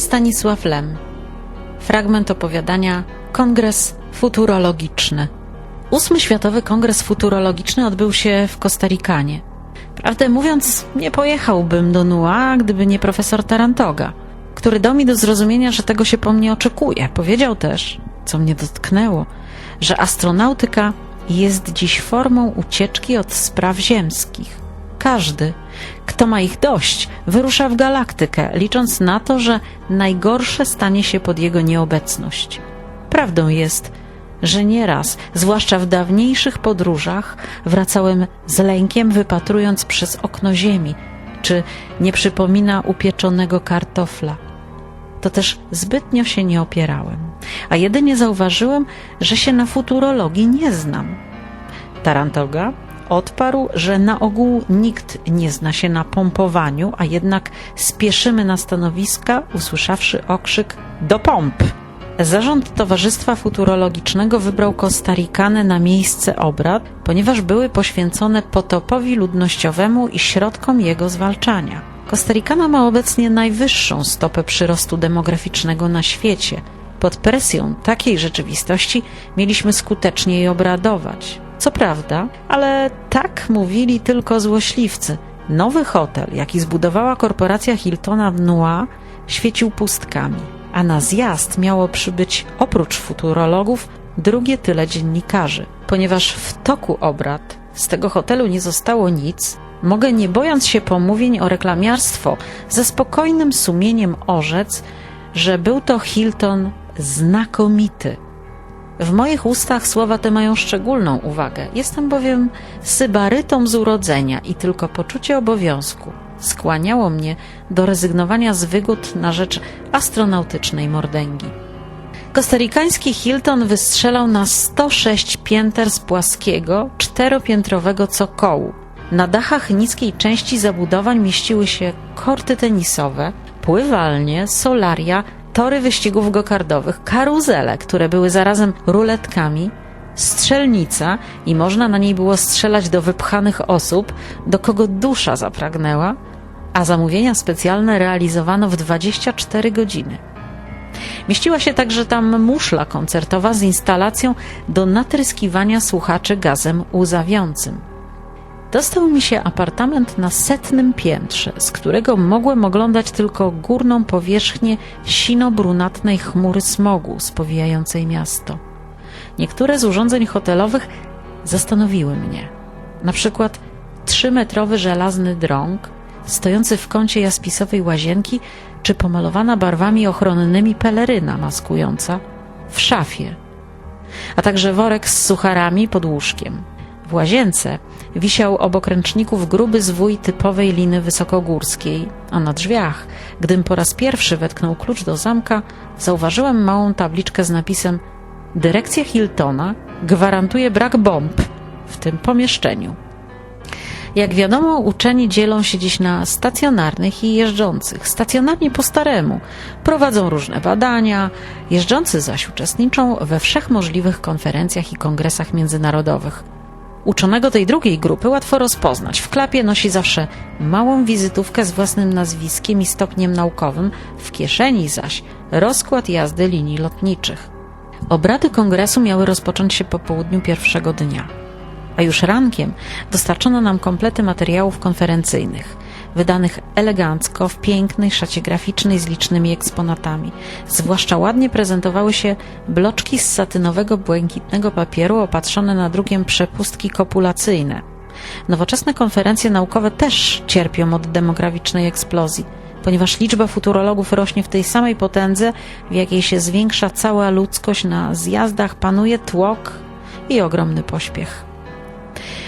Stanisław Lem. Fragment opowiadania Kongres Futurologiczny. Ósmy Światowy Kongres Futurologiczny odbył się w Kostarikanie. Prawdę mówiąc, nie pojechałbym do Nua, gdyby nie profesor Tarantoga, który dał mi do zrozumienia, że tego się po mnie oczekuje. Powiedział też, co mnie dotknęło, że astronautyka jest dziś formą ucieczki od spraw ziemskich. Każdy, kto ma ich dość, wyrusza w galaktykę, licząc na to, że najgorsze stanie się pod jego nieobecność. Prawdą jest, że nieraz, zwłaszcza w dawniejszych podróżach, wracałem z lękiem, wypatrując przez okno ziemi, czy nie przypomina upieczonego kartofla. To też zbytnio się nie opierałem, a jedynie zauważyłem, że się na futurologii nie znam. Tarantoga odparł, że na ogół nikt nie zna się na pompowaniu, a jednak spieszymy na stanowiska, usłyszawszy okrzyk do pomp. Zarząd Towarzystwa Futurologicznego wybrał Kostarikanę na miejsce obrad, ponieważ były poświęcone potopowi ludnościowemu i środkom jego zwalczania. Kostarikana ma obecnie najwyższą stopę przyrostu demograficznego na świecie. Pod presją takiej rzeczywistości mieliśmy skutecznie jej obradować. Co prawda, ale tak mówili tylko złośliwcy. Nowy hotel, jaki zbudowała korporacja Hiltona w Nua, świecił pustkami, a na zjazd miało przybyć oprócz futurologów drugie tyle dziennikarzy. Ponieważ w toku obrad z tego hotelu nie zostało nic, mogę nie bojąc się pomówień o reklamiarstwo, ze spokojnym sumieniem orzec, że był to Hilton znakomity. W moich ustach słowa te mają szczególną uwagę. Jestem bowiem sybarytą z urodzenia i tylko poczucie obowiązku skłaniało mnie do rezygnowania z wygód na rzecz astronautycznej mordęgi. Kostarykański Hilton wystrzelał na 106 pięter z płaskiego, czteropiętrowego cokołu. Na dachach niskiej części zabudowań mieściły się korty tenisowe, pływalnie, solaria, tory wyścigów gokardowych, karuzele, które były zarazem ruletkami, strzelnica i można na niej było strzelać do wypchanych osób, do kogo dusza zapragnęła, a zamówienia specjalne realizowano w 24 godziny. Mieściła się także tam muszla koncertowa z instalacją do natryskiwania słuchaczy gazem łzawiącym. Dostał mi się apartament na setnym piętrze, z którego mogłem oglądać tylko górną powierzchnię sino-brunatnej chmury smogu spowijającej miasto. Niektóre z urządzeń hotelowych zastanowiły mnie. Na przykład trzymetrowy żelazny drąg, stojący w kącie jaspisowej łazienki, czy pomalowana barwami ochronnymi peleryna maskująca w szafie, a także worek z sucharami pod łóżkiem. W łazience wisiał obok ręczników gruby zwój typowej liny wysokogórskiej, a na drzwiach, gdym po raz pierwszy wetknął klucz do zamka, zauważyłem małą tabliczkę z napisem Dyrekcja Hiltona gwarantuje brak bomb w tym pomieszczeniu. Jak wiadomo, uczeni dzielą się dziś na stacjonarnych i jeżdżących. Stacjonarni po staremu prowadzą różne badania, jeżdżący zaś uczestniczą we wszechmożliwych konferencjach i kongresach międzynarodowych. Uczonego tej drugiej grupy łatwo rozpoznać. W klapie nosi zawsze małą wizytówkę z własnym nazwiskiem i stopniem naukowym, w kieszeni zaś rozkład jazdy linii lotniczych. Obrady kongresu miały rozpocząć się po południu pierwszego dnia, a już rankiem dostarczono nam komplety materiałów konferencyjnych, wydanych elegancko w pięknej szacie graficznej z licznymi eksponatami. Zwłaszcza ładnie prezentowały się bloczki z satynowego błękitnego papieru opatrzone na drugiem przepustki kopulacyjne. Nowoczesne konferencje naukowe też cierpią od demograficznej eksplozji ponieważ liczba futurologów rośnie w tej samej potędze, w jakiej się zwiększa cała ludzkość, na zjazdach panuje tłok i ogromny pośpiech.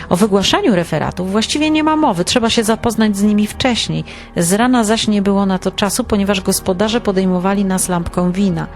O wygłaszaniu referatów właściwie nie ma mowy, trzeba się zapoznać z nimi wcześniej. Z rana zaś nie było na to czasu, ponieważ gospodarze podejmowali nas lampką wina.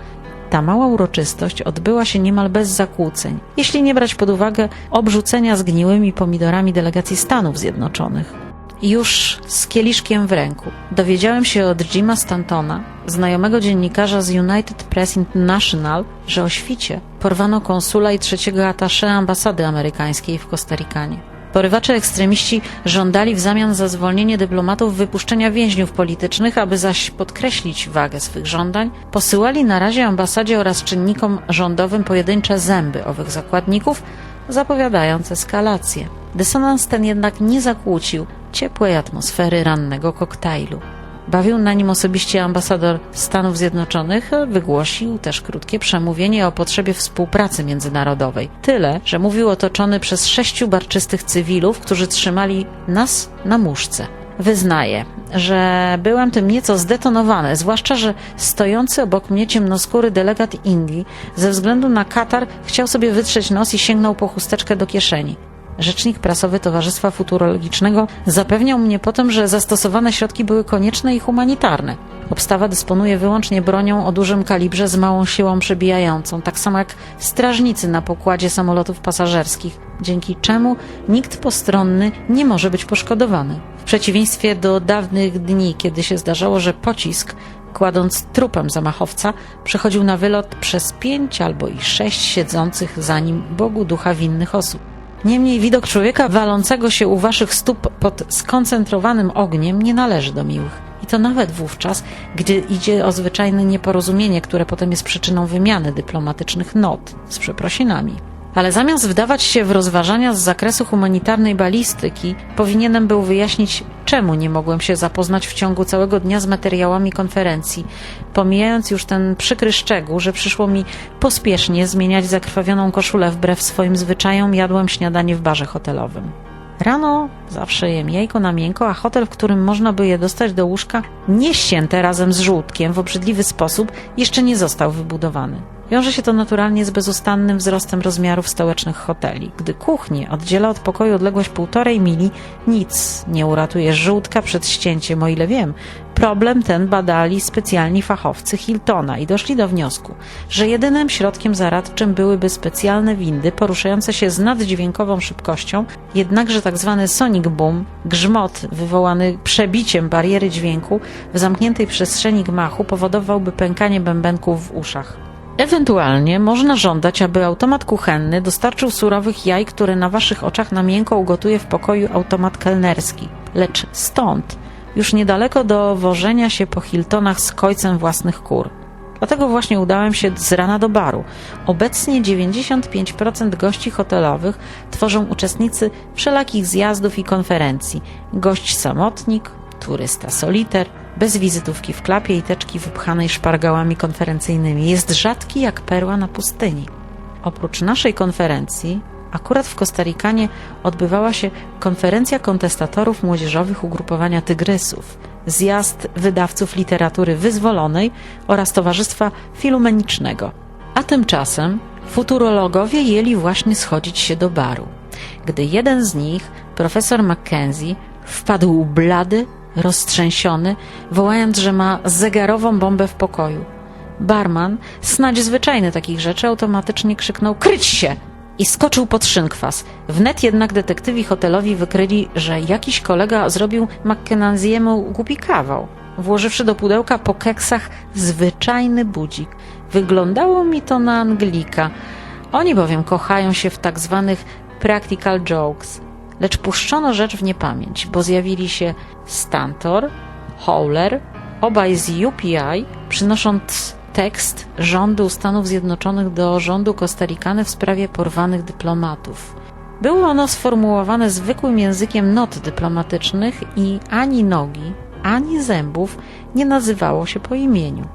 Ta mała uroczystość odbyła się niemal bez zakłóceń, jeśli nie brać pod uwagę obrzucenia zgniłymi pomidorami delegacji Stanów Zjednoczonych. Już z kieliszkiem w ręku dowiedziałem się od Jima Stantona, znajomego dziennikarza z United Press International, że o świcie porwano konsula i trzeciego atasze ambasady amerykańskiej w Kostarykanie. Porywacze ekstremiści żądali w zamian za zwolnienie dyplomatów wypuszczenia więźniów politycznych, aby zaś podkreślić wagę swych żądań, posyłali na razie ambasadzie oraz czynnikom rządowym pojedyncze zęby owych zakładników, zapowiadając eskalację. Dysonans ten jednak nie zakłócił ciepłej atmosfery rannego koktajlu. Bawił na nim osobiście ambasador Stanów Zjednoczonych, wygłosił też krótkie przemówienie o potrzebie współpracy międzynarodowej. Tyle, że mówił otoczony przez sześciu barczystych cywilów, którzy trzymali nas na muszce. Wyznaję, że byłem tym nieco zdetonowany, zwłaszcza, że stojący obok mnie ciemnoskóry delegat Indii ze względu na Katar chciał sobie wytrzeć nos i sięgnął po chusteczkę do kieszeni. Rzecznik prasowy Towarzystwa Futurologicznego zapewniał mnie potem, że zastosowane środki były konieczne i humanitarne. Obstawa dysponuje wyłącznie bronią o dużym kalibrze z małą siłą przebijającą, tak samo jak strażnicy na pokładzie samolotów pasażerskich, dzięki czemu nikt postronny nie może być poszkodowany. W przeciwieństwie do dawnych dni, kiedy się zdarzało, że pocisk kładąc trupem zamachowca, przechodził na wylot przez pięć albo i sześć siedzących za nim Bogu ducha winnych osób. Niemniej widok człowieka walącego się u waszych stóp pod skoncentrowanym ogniem nie należy do miłych. I to nawet wówczas, gdy idzie o zwyczajne nieporozumienie, które potem jest przyczyną wymiany dyplomatycznych not z przeprosinami. Ale zamiast wdawać się w rozważania z zakresu humanitarnej balistyki, powinienem był wyjaśnić, czemu nie mogłem się zapoznać w ciągu całego dnia z materiałami konferencji, pomijając już ten przykry szczegół, że przyszło mi pospiesznie zmieniać zakrwawioną koszulę wbrew swoim zwyczajom, jadłem śniadanie w barze hotelowym. Rano zawsze jem jajko na miękko, a hotel, w którym można by je dostać do łóżka, nie ścięte razem z żółtkiem w obrzydliwy sposób, jeszcze nie został wybudowany. Wiąże się to naturalnie z bezustannym wzrostem rozmiarów stołecznych hoteli. Gdy kuchnię oddziela od pokoju odległość półtorej mili, nic nie uratuje żółtka przed ścięciem, o ile wiem. Problem ten badali specjalni fachowcy Hiltona i doszli do wniosku, że jedynym środkiem zaradczym byłyby specjalne windy poruszające się z naddźwiękową szybkością, jednakże tak zwany sonic boom, grzmot wywołany przebiciem bariery dźwięku w zamkniętej przestrzeni gmachu powodowałby pękanie bębenków w uszach. Ewentualnie można żądać, aby automat kuchenny dostarczył surowych jaj, które na waszych oczach na miękko ugotuje w pokoju automat kelnerski. Lecz stąd, już niedaleko do wożenia się po Hiltonach z kojcem własnych kur. Dlatego właśnie udałem się z rana do baru. Obecnie 95% gości hotelowych tworzą uczestnicy wszelakich zjazdów i konferencji. Gość samotnik, turysta soliter, bez wizytówki w klapie i teczki wypchanej szpargałami konferencyjnymi. Jest rzadki jak perła na pustyni. Oprócz naszej konferencji, akurat w Kostarikanie odbywała się konferencja kontestatorów młodzieżowych ugrupowania Tygrysów, zjazd wydawców literatury wyzwolonej oraz Towarzystwa Filumenicznego. A tymczasem futurologowie jeli właśnie schodzić się do baru, gdy jeden z nich, profesor Mackenzie, wpadł blady, roztrzęsiony, wołając, że ma zegarową bombę w pokoju. Barman, snadź zwyczajny takich rzeczy, automatycznie krzyknął kryć się i skoczył pod szynkwas. Wnet jednak detektywi hotelowi wykryli, że jakiś kolega zrobił Mackenziemu głupi kawał, włożywszy do pudełka po keksach zwyczajny budzik. Wyglądało mi to na Anglika. Oni bowiem kochają się w tak zwanych practical jokes – lecz puszczono rzecz w niepamięć, bo zjawili się Stantor, Howler, obaj z UPI, przynosząc tekst rządu Stanów Zjednoczonych do rządu Kostarikany w sprawie porwanych dyplomatów. Było ono sformułowane zwykłym językiem not dyplomatycznych i ani nogi, ani zębów nie nazywało się po imieniu.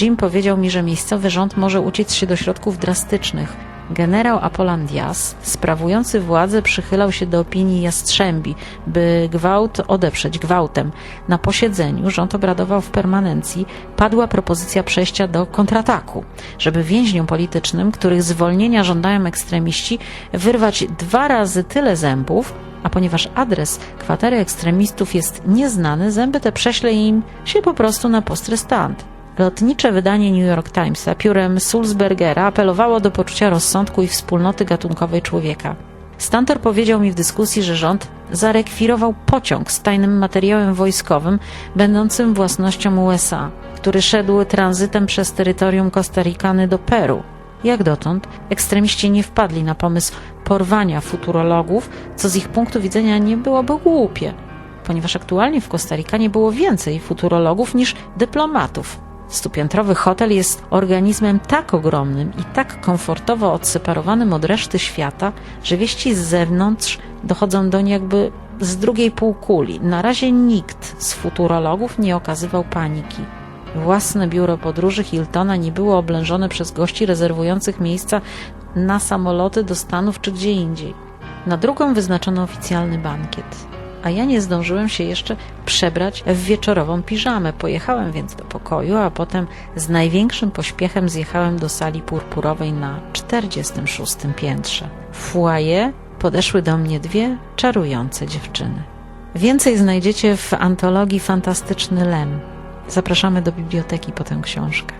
Jim powiedział mi, że miejscowy rząd może uciec się do środków drastycznych, Generał Apolandias, sprawujący władzę, przychylał się do opinii Jastrzębi, by gwałt odeprzeć gwałtem. Na posiedzeniu rząd obradował w permanencji, padła propozycja przejścia do kontrataku, żeby więźniom politycznym, których zwolnienia żądają ekstremiści, wyrwać dwa razy tyle zębów, a ponieważ adres kwatery ekstremistów jest nieznany, zęby te prześle im się po prostu na postrestant. Lotnicze wydanie New York Timesa piórem Sulzbergera apelowało do poczucia rozsądku i wspólnoty gatunkowej człowieka. Stantor powiedział mi w dyskusji, że rząd zarekwirował pociąg z tajnym materiałem wojskowym będącym własnością USA, który szedł tranzytem przez terytorium Kostarikany do Peru. Jak dotąd ekstremiści nie wpadli na pomysł porwania futurologów, co z ich punktu widzenia nie byłoby głupie, ponieważ aktualnie w Kostarykanie było więcej futurologów niż dyplomatów. Stupiętrowy hotel jest organizmem tak ogromnym i tak komfortowo odseparowanym od reszty świata, że wieści z zewnątrz dochodzą doń jakby z drugiej półkuli. Na razie nikt z futurologów nie okazywał paniki. Własne biuro podróży Hiltona nie było oblężone przez gości rezerwujących miejsca na samoloty do Stanów czy gdzie indziej. Na drugą wyznaczono oficjalny bankiet, a ja nie zdążyłem się jeszcze przebrać w wieczorową piżamę. Pojechałem więc do pokoju, a potem z największym pośpiechem zjechałem do sali purpurowej na 46 piętrze. W foyer podeszły do mnie dwie czarujące dziewczyny. Więcej znajdziecie w antologii Fantastyczny Lem. Zapraszamy do biblioteki po tę książkę.